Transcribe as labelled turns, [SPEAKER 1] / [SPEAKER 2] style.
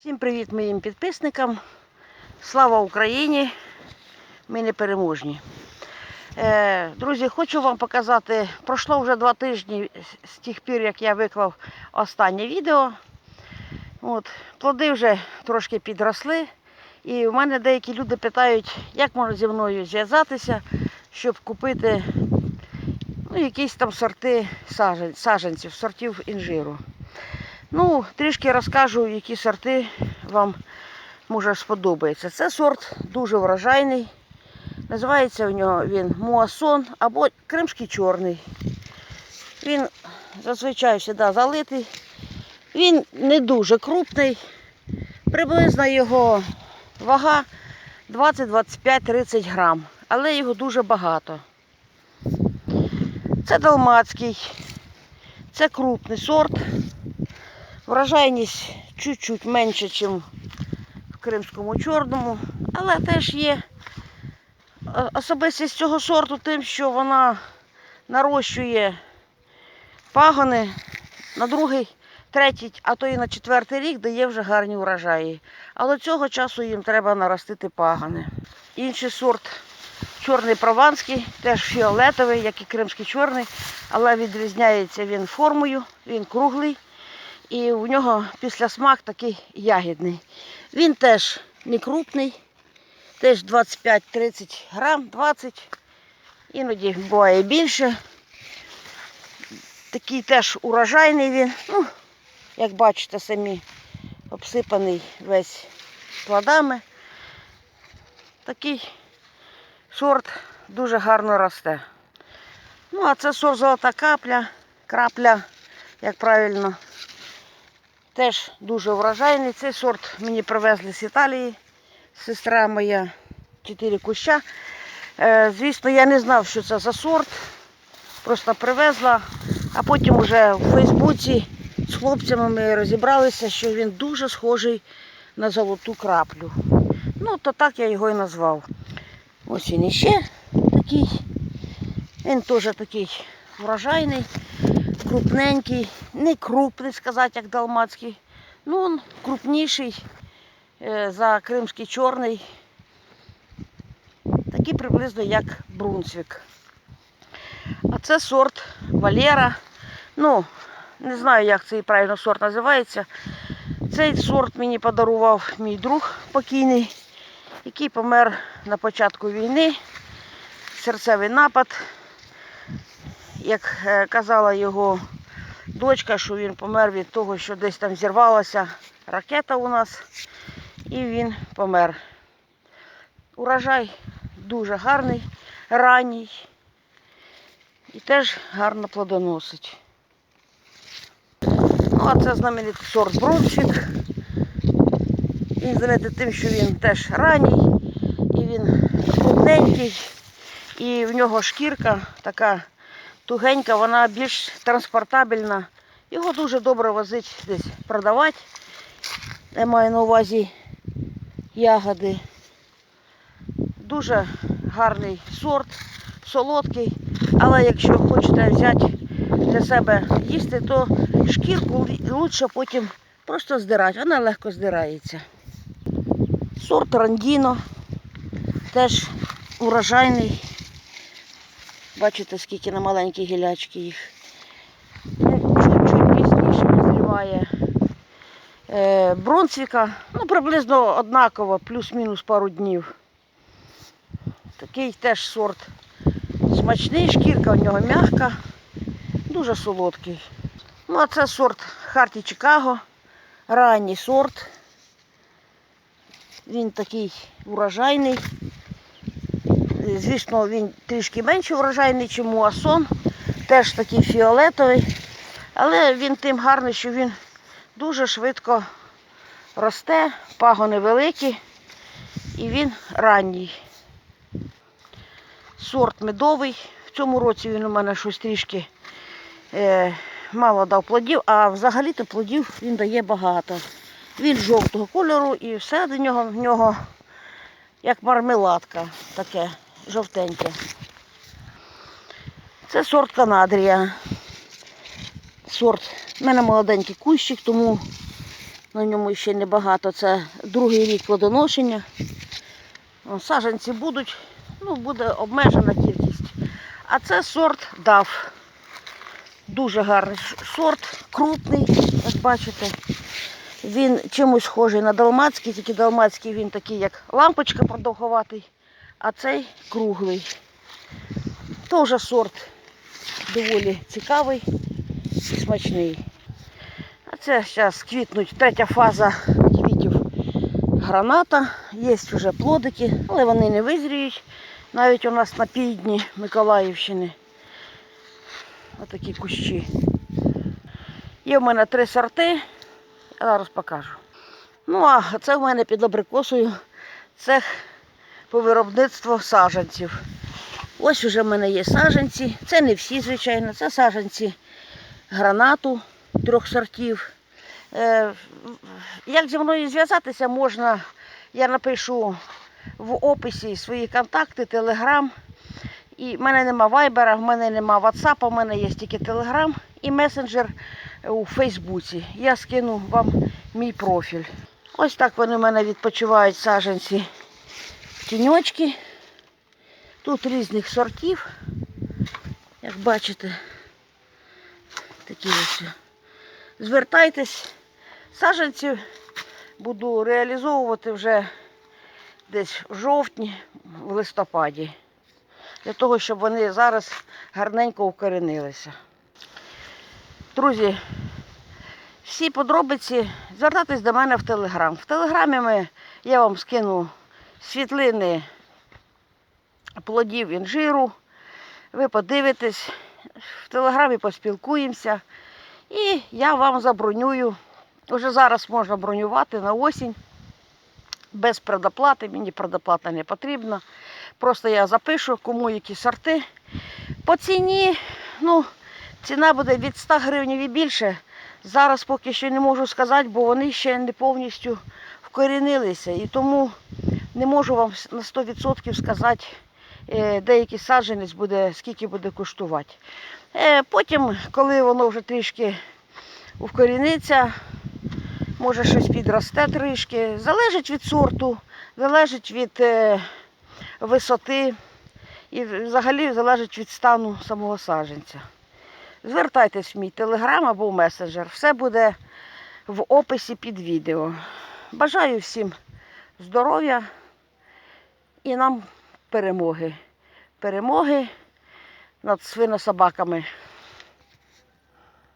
[SPEAKER 1] Всім привіт моїм підписникам. Слава Україні! Ми не переможні. Е, друзі, хочу вам показати, пройшло вже два тижні з тих пір, як я виклав останнє відео. От, плоди вже трошки підросли. І в мене деякі люди питають, як можна зі мною зв'язатися, щоб купити ну, якісь там сорти сажен- саджанців, сортів інжиру. Ну, трішки розкажу, які сорти вам може сподобається. Це сорт дуже врожайний. Називається в нього він муасон або кримський чорний. Він зазвичай завжди залитий. Він не дуже крупний. Приблизно його вага 20, 25, 30 грам. Але його дуже багато. Це далмацький. Це крупний сорт. Вражайність чуть-чуть менше, ніж в кримському чорному, але теж є е, особистість цього сорту тим, що вона нарощує пагони на другий, третій, а то і на четвертий рік дає вже гарні врожаї. Але цього часу їм треба наростити пагони. Інший сорт чорний прованський, теж фіолетовий, як і кримський чорний, але відрізняється він формою, він круглий. І в нього після смак такий ягідний. Він теж не крупний, теж 25-30 грам, 20, іноді буває більше. Такий теж урожайний він. Ну, як бачите, самі обсипаний весь плодами. Такий сорт дуже гарно росте. Ну, а це сорт золота капля, крапля, як правильно. Теж дуже врожайний. Цей сорт мені привезли з Італії. Сестра моя, 4 куща. Е, звісно, я не знав, що це за сорт. Просто привезла, а потім вже в Фейсбуці з хлопцями ми розібралися, що він дуже схожий на золоту краплю. Ну, то так я його і назвав. Ось він іще такий. Він теж такий врожайний крупненький, не крупний, сказати, як далмацький. Ну, він крупніший е, за кримський чорний. Такий приблизно як Брунсвік. А це сорт Валера. Ну, не знаю, як цей правильно сорт називається. Цей сорт мені подарував мій друг покійний, який помер на початку війни. Серцевий напад як е, казала його дочка, що він помер від того, що десь там зірвалася ракета у нас, і він помер. Урожай дуже гарний, ранній і теж гарно плодоносить. Ну, а це знаменитий сорт Брончик. Він знаменитий тим, що він теж ранній, і він крупненький, і в нього шкірка така тугенька, вона більш транспортабельна. Його дуже добре возить десь продавати. Я маю на увазі ягоди. Дуже гарний сорт, солодкий. Але якщо хочете взяти для себе їсти, то шкірку краще потім просто здирати. Вона легко здирається. Сорт Рандіно теж урожайний. Бачите, скільки на маленькі гілячки їх. Ну, Чуть-чуть пізніше назріває е, бронцвіка. Ну, приблизно однаково, плюс-мінус пару днів. Такий теж сорт смачний, шкірка у нього м'яка, дуже солодкий. Ну, а це сорт Харті Чикаго, ранній сорт. Він такий урожайний. Звісно, він трішки менше врожайний, ніж муасон. Теж такий фіолетовий. Але він тим гарний, що він дуже швидко росте, пагони великі і він ранній. Сорт медовий. В цьому році він у мене щось трішки е, мало дав плодів, а взагалі-то плодів він дає багато. Він жовтого кольору і все до нього в нього як мармеладка таке жовтеньке. Це сорт Канадрія. Сорт. У мене молоденький кущик, тому На ньому ще небагато. Це другий рік плодоношення. О, Саджанці будуть, ну, буде обмежена кількість. А це сорт дав. Дуже гарний сорт, крупний, як бачите. Він чимось схожий на далмацький, тільки далмацький він такий, як лампочка продовгуватий, а цей круглий. Теж сорт доволі цікавий і смачний. А це зараз квітнуть третя фаза квітів граната. Є вже плодики, але вони не визріють. Навіть у нас на півдні Миколаївщини. Отакі кущі. Є в мене три сорти. Я зараз покажу. Ну, а це в мене під абрикосою цех по виробництву саджанців. Ось уже в мене є саджанці. Це не всі, звичайно, це саджанці гранату трьох сортів. Е, Як зі мною зв'язатися можна, я напишу в описі свої контакти, телеграм. І в мене нема вайбера, в мене нема ватсапа, в мене є тільки телеграм і месенджер у Фейсбуці. Я скину вам мій профіль. Ось так вони в мене відпочивають саджанці тіньочки. Тут різних сортів, як бачите, такі ось. Звертайтесь, саджанці буду реалізовувати вже десь в жовтні, в листопаді. Для того, щоб вони зараз гарненько укоренилися. Друзі, всі подробиці звертайтесь до мене в Телеграм. В Телеграмі ми, я вам скину світлини плодів інжиру. Ви подивитесь, в Телеграмі поспілкуємося. І я вам забронюю. Уже зараз можна бронювати на осінь. Без предоплати, мені предоплата не потрібна. Просто я запишу, кому які сорти. По ціні, ну, ціна буде від 100 гривень і більше. Зараз поки що не можу сказати, бо вони ще не повністю вкорінилися. І тому не можу вам на 100% сказати, е, деякий саджанець буде, скільки буде коштувати. Е, Потім, коли воно вже трішки вкоріниться, може щось підросте трішки. Залежить від сорту, залежить від е, висоти і взагалі залежить від стану самого саджанця. Звертайтесь в мій телеграм або в месенджер. Все буде в описі під відео. Бажаю всім здоров'я і нам перемоги. Перемоги над свинособаками.